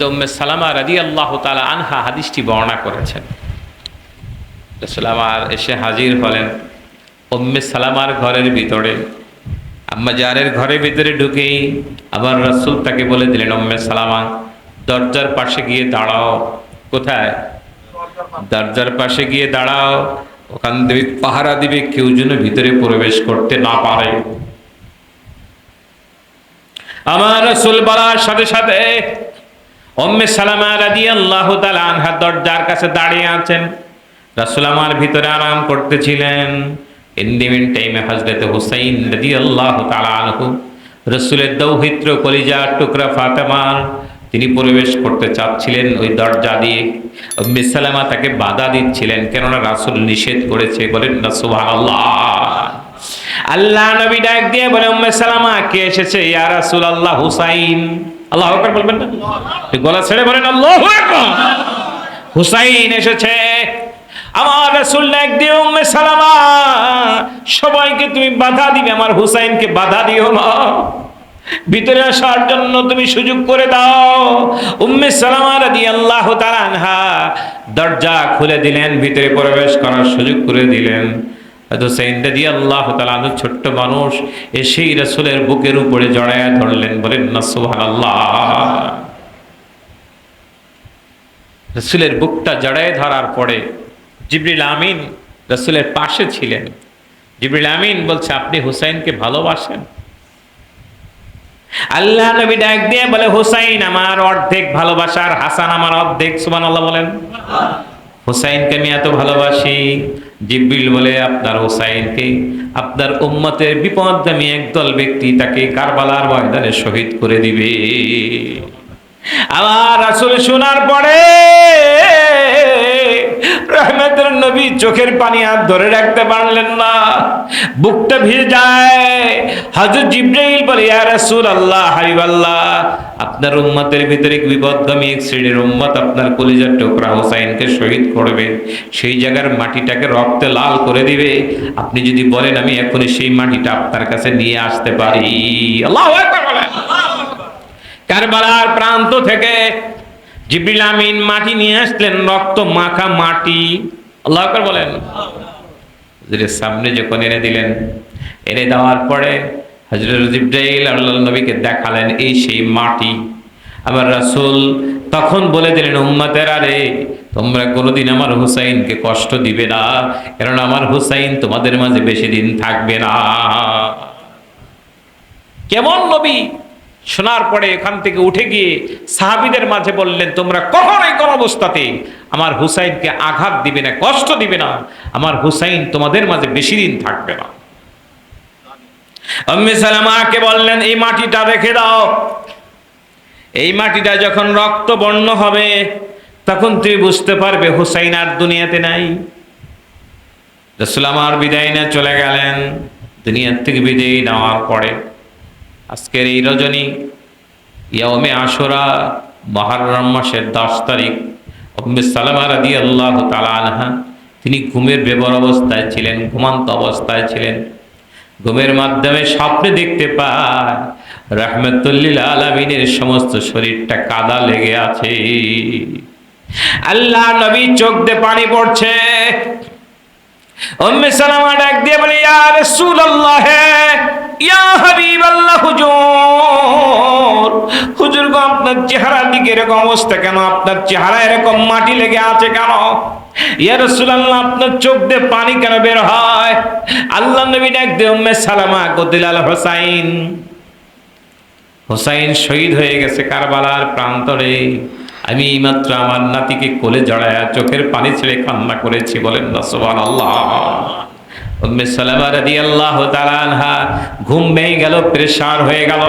হজরত উম্মে সালামা রাদি আল্লাহ তালা আনহা হাদিসটি বর্ণনা করেছেন। রসুল আমার এসে হাজির হলেন উম্মে সালামার ঘরের ভিতরে। আম্মা জানের ঘরের ভিতরে ঢুকেই আবার রসুল তাকে বলে দিলেন, উম্মে সালামা, দরজার পাশে গিয়ে দাঁড়াও। কোথায়? দরজার পাশে গিয়ে দাঁড়াও। ওখান থেকে পাহারা দিবে, কেউ যেন ভিতরে প্রবেশ করতে না পারে। আমার রসুল বলার সাথে সাথে অম্মে সালামা রাদি আল্লাহ আনহার দরজার কাছে দাঁড়িয়ে আছেন। রাসুল ভিতরে আরাম করতেছিলেন। ইন্ডিমেন টাইমে হজরত হুসাইন রাদি আল্লাহ আনহু রসুলের দৌহিত্র কলিজা টুকরা ফাতেমার, তিনি প্রবেশ করতে চাচ্ছিলেন ওই দরজা দিয়ে। উম্মে সালামা তাকে বাধা দিচ্ছিলেন, কেননা রাসুল নিষেধ করেছে। বলেন না, সুবহানাল্লাহ। আল্লাহ নবী ডাক দিয়ে বলে, উম্মে সালামা, কে এসেছে? ইয়া রাসূলুল্লাহ, হুসাইন। আল্লাহ আকবার বলবেন না? গলা ছেড়ে বলেন, আল্লাহু হুসাইন এসেছে, আমার রাসূল ডাক দিয়ে উম্মে সালামা, সবাইকে তুমি বাধা দিবে, আমার হুসাইনকে বাধা দিও না। ভিতরে আসার জন্য তুমি সুযোগ করে দাও। উম্মে সালামা রাদিয়াল্লাহু তাআলা আনহা দরজা খুলে দিলেন, ভিতরে প্রবেশ করার সুযোগ করে দিলেন। হয়তো সেইন্দাদি আল্লাহ তালানু ছোট্ট মানুষ এসেই রসুলের বুকের উপরে জড়ায়া ধরলেন, বলেন, না সুহান আল্লাহ রসুলের বুকটা জড়ায় ধরার পরে জিবরিল আমিন রসুলের পাশে ছিলেন। জিবরিল আমিন বলছে, আপনি হুসাইনকে ভালোবাসেন? আল্লাহ নবী ডাক দিয়ে বলে, হুসাইন, আমার অর্ধেক ভালোবাসার, হাসান, আমার অর্ধেক সুমান আল্লাহ বলেন। হুসাইনকে আমি এত ভালোবাসি জিব্বিল বলে, আপনার ওসাইনকে আপনার উম্মতের বিপদগামী একদল ব্যক্তি তাকে কারবালার ময়দানে শহীদ করে দিবে। আমার আসলে শোনার পরে রহমতের নবী চোখের পানি আর ধরে রাখতে পারলেন না। বুকটা ভিজে যায়। হযরত জিব্রাইল বলে, ইয়া রাসূলুল্লাহ, হাবিবাল্লাহ, আপনার উম্মতের ভিতরে বিপদগামী এক শ্রেণির উম্মত আপনার কলিজার টুকরা হোসাইনকে শহীদ করবে। সেই জায়গার মাটিটাকে রক্তে লাল করে দিবে। আপনি যদি বলেন, আমি এখনই সেই মাটিটা আপনার কাছে নিয়ে আসতে পারি। আল্লাহু কারবালার প্রান্ত থেকে জিবরিল আমিন মাটি নিয়ে আসলেন, রক্ত মাখা মাটি। আল্লাহ বলেন। হুজুরের সামনে যখন এনে দিলেন, এনে দেওয়ার পরে হজরত জিব্রাইল আল্লাহ নবীকে দেখালেন, এই সেই মাটি। আবার রাসূল তখন বলে দিলেন, উম্মতের আরে তোমরা কোনোদিন আমার হুসাইনকে কষ্ট দিবে না, কারণ আমার হুসাইন তোমাদের মাঝে বেশি দিন থাকবে না। কেমন নবী? শোনার পরে এখান থেকে উঠে গিয়ে সাহাবিদের মাঝে বললেন, তোমরা কখনোই কোন অবস্থাতে আমার হুসাইনকে আঘাত দিবে না, কষ্ট দিবে না। আমার হুসাইন তোমাদের মাঝে বেশি দিন থাকবে না। আম্মি সালামাকে বললেন, এই মাটিটা রেখে দাও। এই মাটিটা যখন রক্ত বর্ণ হবে, তখন তুমি বুঝতে পারবে হুসাইন আর দুনিয়াতে নাই। রসুল আমার বিদায় না চলে গেলেন। দুনিয়ার থেকে বিদায় নেওয়ার পরে আজকের এই রজনী ইয়ামে আশুরা মহারম মাসের দশ তারিখ। উম্মে সালামা রাদি আল্লাহ তালা আনহা, তিনি ঘুমের বেবর অবস্থায় ছিলেন, ঘুমান্ত অবস্থায় ছিলেন। ঘুমের মাধ্যমে স্বপ্নে দেখতে পায়, রহমতুল্লিল আলমিনের সমস্ত শরীরটা কাদা লেগে আছে। আল্লাহ নবী চোখ দিয়ে পানি পড়ছে। উম্মে সালামা ডাক দিয়ে বলে, ইয়া রাসূলুল্লাহ, ইয়া হুজুর আপনার চেহারার দিকে এরকম অবস্থা কেন? আপনার চেহারা এরকম মাটি লেগে আছে কেন? আপনার চোখ দিয়ে পানি কেন বের হয়? আল্লাহ নবী ডাক সালামা কতিলাল হোসাইন। হোসাইন শহীদ হয়ে গেছে কারবালার প্রান্তরে। আমি এইমাত্র আমার নাতিকে কোলে জড়ায়া চোখের পানি ছেড়ে কান্না করেছি, বলেন না, সুবহানাল্লাহ। উম্মে সালামা রাদিয়াল্লাহু তাআলা আনহা ঘুম ভেঙে গেল প্রেসার হয়ে গেল।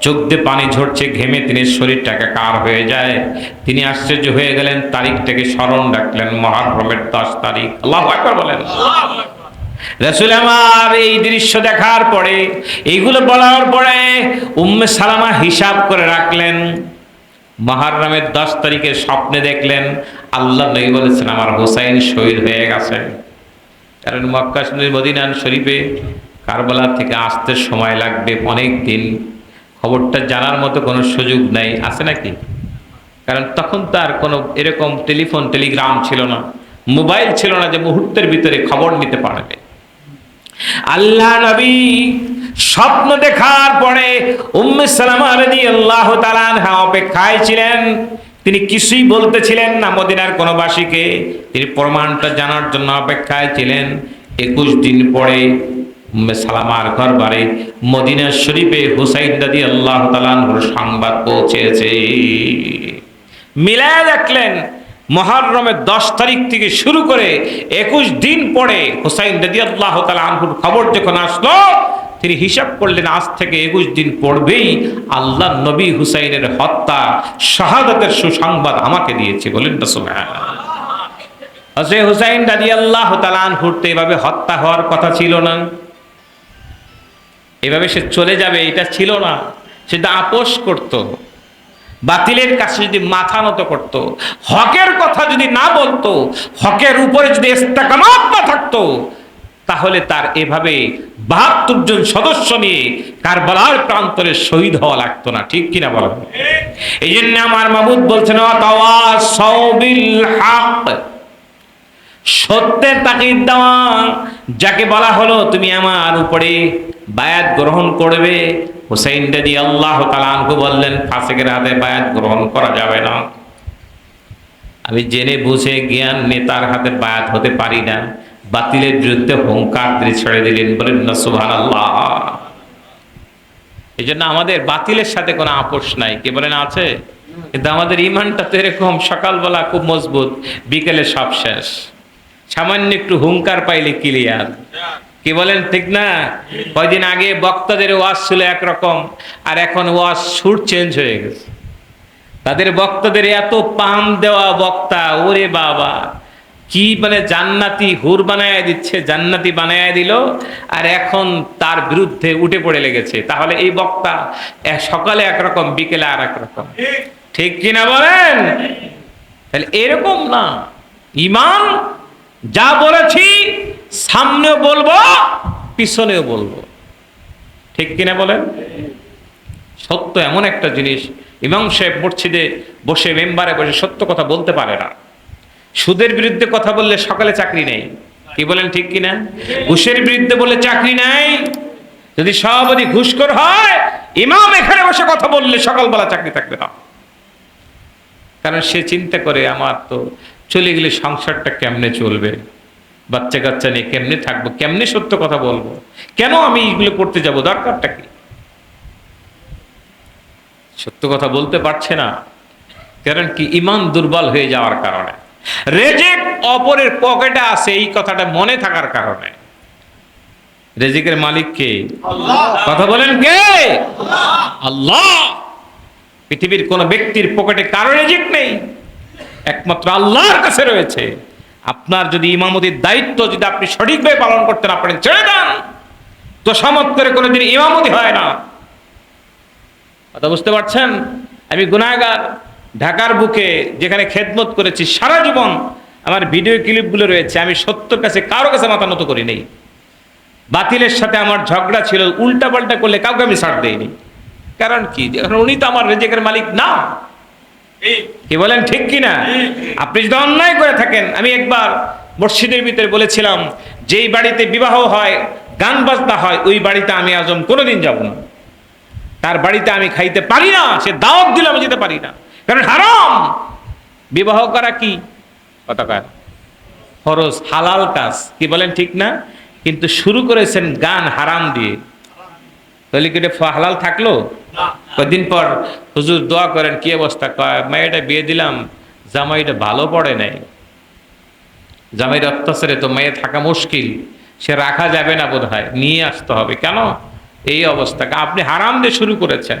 চোখ দিয়ে পানি ঝরছে, ঘেমে তিনি শরীরটাকে কার হয়ে যায়। তিনি আশ্চর্য হয়ে গেলেন, তারিখটাকে স্মরণ রাখলেন, মহারমের দশ তারিখ। আল্লাহ আকবার বলেন। রসুল আমার, এই দৃশ্য দেখার পরে, এইগুলো বলার পরে উম্মে সালামা হিসাব করে রাখলেন। মহারমের দশ তারিখের স্বপ্নে দেখলেন, আল্লাহ নবী বলেছেন, আমার হোসাইন শহীদ হয়ে গেছে। কারণ মক্কা মদিনান শরীফে কারবালা থেকে আসতে সময় লাগবে অনেক দিন। খবরটা জানার মতো কোনো সুযোগ নেই। আছে নাকি? কারণ তখন তার কোনো এরকম টেলিফোন, টেলিগ্রাম ছিল না। মোবাইল ছিল না যে মুহূর্তের ভিতরে খবর নিতে পারবে। আল্লাহ নবী স্বপ্ন দেখার পরে উম্মে সালামা রাদিয়াল্লাহু তাআলা অপেক্ষায় ছিলেন। তিনি কিছুই বলতেছিলেন না মদিনার কোনো বাসীকে। তিনি প্রমাণটা জানার জন্য অপেক্ষায় ছিলেন। একুশ দিন পরে সালামার ঘর বাড়ি মদিনা শরীফে হুসাইন দাদি আল্লাহ তালানহুর সংবাদ পৌঁছেছে। মিলায় দেখলেন মহরমের দশ তারিখ থেকে শুরু করে একুশ দিন পরে হুসাইন দাদি আল্লাহ তালানহুর খবর যখন আসলো তিনি হিসাব করলেন, আজ থেকে একুশ দিন পড়বেই আল্লাহ নবী হুসাইনের হত্যা, শাহাদাতের সুসংবাদ আমাকে দিয়েছে, বলেন না হসে হুসাইন দাদি আল্লাহ তালানহুর তো এভাবে হত্যা হওয়ার কথা ছিল না। এভাবে সে চলে যাবে, এটা ছিল না। সে আপোষ করত, বাতিলের কাছে যদি মাথা নত করত, হকের কথা যদি না বলতো, হকের উপরে যদি ইস্তেকামাত না থাকতো তাহলে তার এভাবে বাহাত্তর জন সদস্য নিয়ে কারবালার প্রান্তরে শহীদ হওয়া লাগতো না, ঠিক কিনা বলো? এই জন্য আমার মাবুদ বলছেন "ওয়াতাওয়াসাউ বিল হক। সত্যের তাকিদ দেওয়া, যাকে বলা হলো, তুমি আমার উপরে বায়াত গ্রহণ করবে। হুসাইন দাদি আল্লাহ তালানকু বললেন, ফাসেকের হাতে বায়াত গ্রহণ করা যাবে না। আমি জেনে বুঝে জ্ঞান নেতার হাতে বায়াত হতে পারি না। বাতিলের বিরুদ্ধে হুঙ্কার দিয়ে ছেড়ে দিলেন, বলেন, না সুভান আল্লাহ এই জন্য আমাদের বাতিলের সাথে কোনো আপোষ নাই। কে বলেন, আছে? কিন্তু আমাদের ইমানটা তো এরকম, সকালবেলা খুব মজবুত, বিকেলে সব শেষ। সামান্য একটু হুঙ্কার পাইলে ক্লিয়ার। কি বলেন, ঠিক না? কয়দিন আগে বক্তাদের ওয়াজ ছিল একরকম, আর এখন ওয়াজ সুর চেঞ্জ হয়ে গেছে। তাদের বক্তাদের এত পাম দেওয়া বক্তা, ওরে বাবা। কি মানে জান্নাতি হুর বানায় দিচ্ছে জান্নাতি বানায় দিল আর এখন তার বিরুদ্ধে উঠে পড়ে লেগেছে। তাহলে এই বক্তা সকালে একরকম বিকেলে আর একরকম ঠিক কিনা বলেন? তাহলে এরকম না। ইমান যা বলেছি সামনেও বলব পিছনেও বলব। ঠিক কিনা বলেন? সত্য এমন একটা জিনিস ইমাম সাহেব মসজিদে বসে মেম্বারে বসে সত্য কথা বলতে পারে না। সুদের বিরুদ্ধে কথা বললে সকালে চাকরি নেই। কি বলেন ঠিক কিনা? ঘুষের বিরুদ্ধে বলে চাকরি নাই। যদি সভাপতি ঘুষখোর হয়, ইমাম এখানে বসে কথা বললে সকালবেলা চাকরি থাকবে না। কারণ সে চিন্তা করে, আমার তো চলে গেলে সংসারটা কেমনে চলবে? বাচ্চা কাচ্চা নিয়ে কেমনে থাকব? কেমনে সত্য কথা বলব? কেন আমি এগুলো করতে যাব? দরকারটা কি? সত্য কথা বলতে পারছে না। কারণ কি? ইমান দুর্বল হয়ে যাওয়ার কারণে। রেজেক অপরের পকেটে আছে এই কথাটা মনে থাকার কারণে। রেজিকের মালিক কে? কথা বলেন কে? আল্লাহ। পৃথিবীর কোন ব্যক্তির পকেটে কারও রেজিক নেই। একমাত্র আল্লাহর কাছে রয়েছে। আপনার যদি ইমামতির দায়িত্ব যদি আপনি সঠিকভাবে পালন করতে না পারেন ছেড়ে দেন। তো সামত করে কোনোদিন ইমামতি হয় না। কথা বুঝতে পারছেন? আমি গুনাহগার। ঢাকার বুকে যেখানে খেদমত করেছি, সারা জীবন আমার ভিডিও ক্লিপগুলো রয়েছে, আমি সত্যর কাছে, কারও কাছে মাথা নত করি নেই। বাতিলের সাথে আমার ঝগড়া ছিল উল্টা পাল্টা করলে কাউকে আমি ছাড় দেইনি। কারণ কি? কারণ উনি তো আমার রেজেকের মালিক না। কি বলেন, ঠিক কি না? আপনি যদি অন্যায় করে থাকেন, আমি একবার মসজিদের ভিতরে বলেছিলাম, যেই বাড়িতে বিবাহ হয়, গান বাজনা হয়, ওই বাড়িতে আমি আজম কোনোদিন যাব না। তার বাড়িতে আমি খাইতে পারি না, সে দাওয়াত দিলে আমি যেতে পারি না। কারণ হারাম। বিবাহ করা কি? কতকার? ফরজ হালাল কাজ। কি বলেন ঠিক না? কিন্তু শুরু করেছেন গান হারাম দিয়ে। তাহলে কি এটা হালাল থাকল? কদিন পর হুজুর দোয়া করেন কি অবস্থা? মেয়েটা বিয়ে দিলাম জামাইটা ভালো পড়ে নাই। জামাইয়ের অত্যাচারে তো মেয়ে থাকা মুশকিল। সে রাখা যাবে না বোধ হয় নিয়ে আসতে হবে। কেন? এই অবস্থা। আপনি হারাম দিয়ে শুরু করেছেন।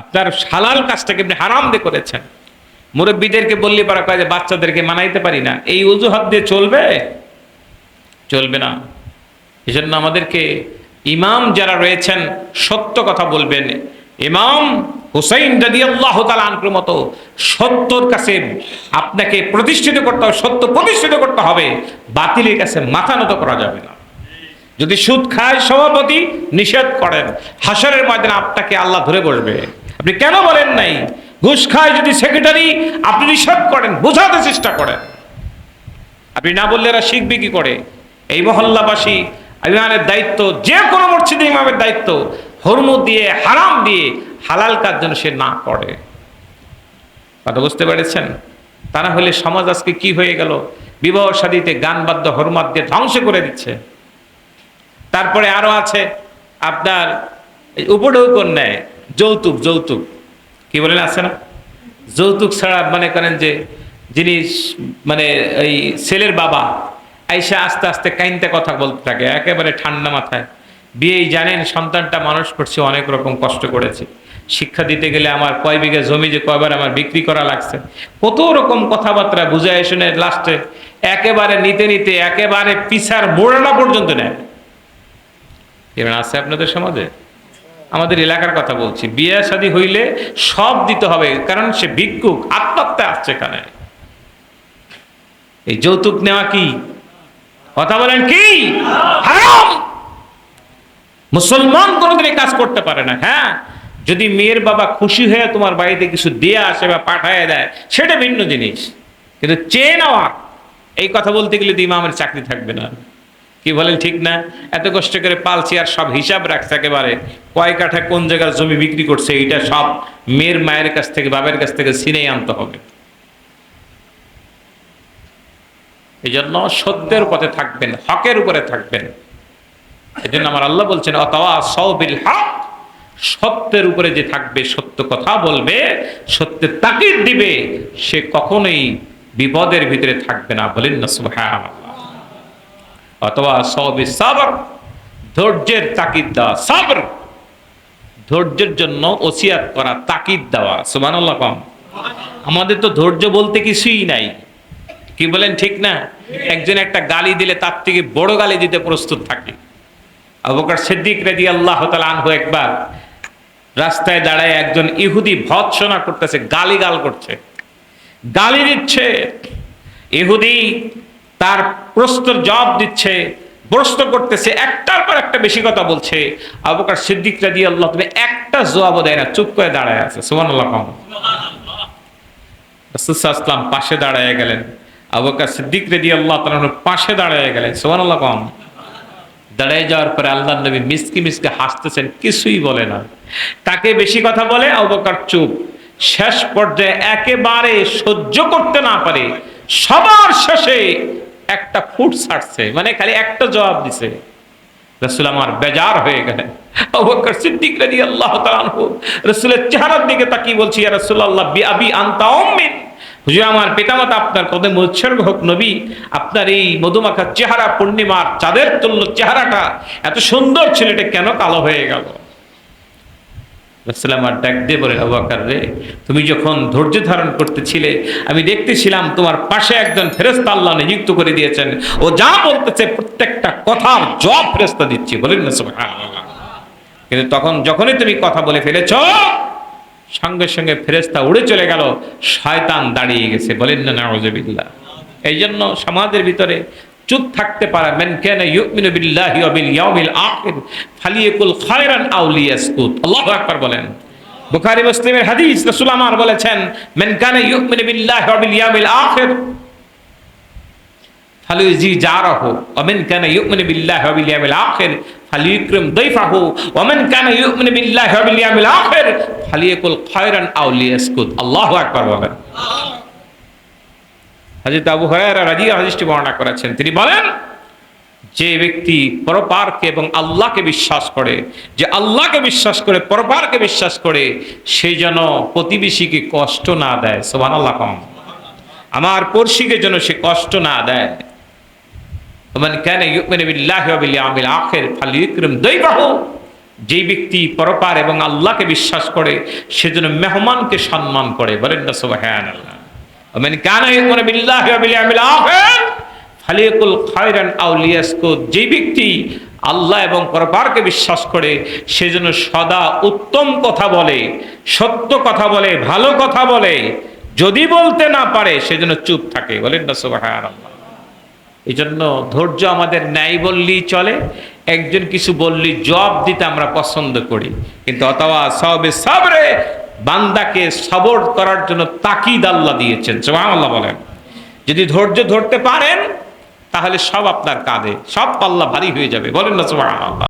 আপনার হালাল কাজটাকে আপনি হারাম দিয়ে করেছেন? মুরব্বীদেরকে বললে পারা কয় যে, বাচ্চাদেরকে মানাইতে পারি না। এই অজুহাত দিয়ে চলবে? চলবে না। এই জন্য আমাদেরকে ইমাম যারা রয়েছেন, সত্য কথা বলবেন। ইমাম হুসাইন রাদি আল্লাহ আনকুর মতো সত্যর কাছে আপনাকে প্রতিষ্ঠিত করতে হবে, সত্য প্রতিষ্ঠিত করতে হবে। বাতিলের কাছে মাথা নত করা যাবে না। যদি সুদ খায় সভাপতি নিষেধ করেন, হাসরের ময়দানে আপনাকে আল্লাহ ধরে বসবে। আপনি কেন বলেন নাই? ঘুষ খায় যদি সেক্রেটারি আপনি নিষেধ করেন, বোঝাতে চেষ্টা করেন। আপনি না বললে এরা শিখবে কি করে? এই মহল্লাবাসী, ইমামের দায়িত্ব, যে কোনো মসজিদে ইমামের দায়িত্ব হরমত দিয়ে, হারাম দিয়ে, হালাল কাজ যেন সে না করে। কথা বুঝতে পেরেছেন? তা না হলে সমাজ আজকে কি হয়ে গেল? বিবাহ শাদীতে গান বাদ্য হরমত দিয়ে ধ্বংস করে দিচ্ছে। তারপরে আরও আছে, আপনার উপঢৌকন নেয়। যৌতুক যৌতুক। কি বলেন, আছে না? যৌতুক ছাড়া মনে করেন যে জিনিস মানে এই ছেলের বাবা, আইসা আস্তে আস্তে কাইনতে কথা বলতে থাকে, একেবারে ঠান্ডা মাথায়। বিয়েই জানেন, সন্তানটা মানুষ করছে, অনেক রকম কষ্ট করেছে। শিক্ষা দিতে গেলে আমার কয় বিঘা জমি যে কয়বার আমার বিক্রি করা লাগছে। কত রকম কথাবার্তা বুঝায় শুনে লাস্টে একেবারে নিতে নিতে একেবারে পিছার মোড়ানা পর্যন্ত নেয়। এবার আছে আপনাদের সমাজে? আমাদের এলাকার কথা বলছি। বিয়ে শাদী হইলে সব দিতে হবে, কারণ সে ভিক্ষুক, আত্মহত্যা আসছে এখানে। এই যৌতুক নেওয়া কি? কথা বলেন কি? মুসলমান কোনোদিন কাজ করতে পারে না হ্যাঁ? যদি মেয়ের বাবা খুশি হয়ে তোমার বাড়িতে কিছু দিয়ে আসে বা পাঠায় দেয়, সেটা ভিন্ন জিনিস। কিন্তু চেয়ে নেওয়া, এই কথা বলতে গেলে তো ইমামের চাকরি থাকবে না। কি বলেন, ঠিক না? এত কষ্ট করে পালছি আর সব হিসাব রাখছে একেবারে। কয় কাঠা কোন জায়গার জমি বিক্রি করছে, এইটা সব মেয়ের মায়ের কাছ থেকে, বাবার কাছ থেকে সিনেই আনতে হবে। এই জন্য সত্যের পথে থাকবেন, হকের উপরে থাকবেন। এই জন্য আমার আল্লাহ বলছেন, অতওয়া সবিল হক, সত্যের উপরে যে থাকবে, সত্য কথা বলবে, সত্যের তাকিদ দিবে, সে কখনোই বিপদের ভিতরে থাকবে না বলেন না, সুবহানাল্লাহ। অথবা সবই সাবর, ধৈর্যের তাকিদ দেওয়া, সাবর। ধৈর্যের জন্য ওসিয়াত করা, তাকিদ দেওয়া, সুবহানাল্লাহ কম। আমাদের তো ধৈর্য বলতে কিছুই নাই। কি বলেন ঠিক না? একজন একটা গালি দিলে তার থেকে বড় গালি দিতে প্রস্তুত থাকে। আবুকার সিদ্দিক রেদি আল্লাহ আনহু একবার রাস্তায় দাঁড়ায় একজন ইহুদি ভৎসনা করতেছে গালি গাল করছে। গালি দিচ্ছে, ইহুদি তার প্রশ্নের জবাব দিচ্ছে, প্রশ্ন করতেছে, একটার পর একটা বেশি কথা বলছে। আবুকার সিদ্দিক রাদি আল্লাহ তুমি একটা জবাবও দেয় না, চুপ করে দাঁড়ায় আছে। সুমান আল্লাহ কম রাসূলুল্লাহ পাশে দাঁড়ায় গেলেন। আবুকার সিদ্দিক রেদি আল্লাহ তাআলার পাশে দাঁড়ায় গেলেন। সুমান আল্লাহ কম। দাঁড়ায় যাওয়ার পরে আল্লাহ নবী মিসকি মিসকে হাসতেছেন, কিছুই বলে না। তাকে বেশি কথা বলে আবুবকর চুপ। শেষ পর্যায়ে একেবারে সহ্য করতে না পারে। সবার শেষে একটা ফুট ছাড়ছে মানে খালি একটা জবাব দিছে। রসুল আমার বেজার হয়ে গেলেন। চেহারার দিকে তাকিয়ে বলছি আমার পিতামাতা আপনার হোক নবী, আপনার এই চেহারা পূর্ণিমার চাঁদের তুল্য চেহারাটা, এত সুন্দর ছেলেটা কেন কালো হয়ে গেল? আমার ডাক দিয়ে বলেন আবাকার রে, তুমি যখন ধৈর্য ধারণ করতেছিলে, আমি দেখতেছিলাম তোমার পাশে একজন ফেরেস্তা আল্লাহ নিযুক্ত করে দিয়েছেন। ও যা বলতেছে, প্রত্যেকটা কথার জব ফেরেস্তা দিচ্ছি। বলেন না, সুবহানাল্লাহ। কিন্তু তখন যখনই তুমি কথা বলে ফেলেছ, সঙ্গে সঙ্গে ফেরেস্তা উড়ে চলে গেল, শয়তান দাঁড়িয়ে গেছে। বলেন না এই জন্য সমাজের ভিতরে চুপ থাকতে পারা। মান কানা ইউমিনু বিল্লাহি ওয়া বিল ইয়াউমিল আখির, ফালিয়াকুল খায়রান আও লিয়াসকুত। আল্লাহু আকবার বলেন। বুখারী মুসলিমের হাদিস রাসূল আমার বলেছেন, মান কানা ইউমিনু বিল্লাহি ওয়া বিল ইয়াউমিল আখির ফালিউজি জারাহু, ওয়া মান কানা ইউমিনু বিল্লাহি ওয়া বিল ইয়াউমিল আখির ফালিউকরিম দাইফাহু ওয়া মান কানা ইউমিনু বিল্লাহি ওয়া বিল ইয়াউমিল আখির, ফালিয়াকুল খায়রান আও লিয়াসকুত। আল্লাহু আকবার বলেন। হাজির আবু হরাইরা রাজি হাদিসটি বর্ণনা করেছেন। তিনি বলেন, যে ব্যক্তি পরপারকে এবং আল্লাহকে বিশ্বাস করে, যে আল্লাহকে বিশ্বাস করে, পরপারকে বিশ্বাস করে, সে যেন প্রতিবেশীকে কষ্ট না দেয়। সোহান আল্লাহ কম। আমার পড়শিকে যেন সে কষ্ট না দেয়। যেই ব্যক্তি পরপার এবং আল্লাহকে বিশ্বাস করে, সে যেন মেহমানকে সম্মান করে। বলেন না সোহান আল্লাহ ومن كان يؤمن بالله وباليوم الآخر ফালিয়াকুল খায়রান আও লিয়াসকুত যে ব্যক্তি আল্লাহ এবং পরপারকে বিশ্বাস করে সেজন্য সদা উত্তম কথা বলে সত্য কথা বলে ভালো কথা বলে যদি বলতে না পারে সেজন্য চুপ থাকে বলেন না সুবহানাল্লাহ এই জন্য ধৈর্য আমাদের ন্যায় বললেই চলে একজন কিছু বললি জবাব দিতে আমরা পছন্দ করি কিন্তু অথবা সবে সবরে বান্দাকে সবর করার জন্য তাকিদ আল্লাহ দিয়েছেন। সুবহানাল্লাহ বলেন। যদি ধৈর্য ধরতে পারেন, তাহলে সব আপনার কাঁধে, সব পাল্লা ভারী হয়ে যাবে। বলেন না সুবহানাল্লাহ।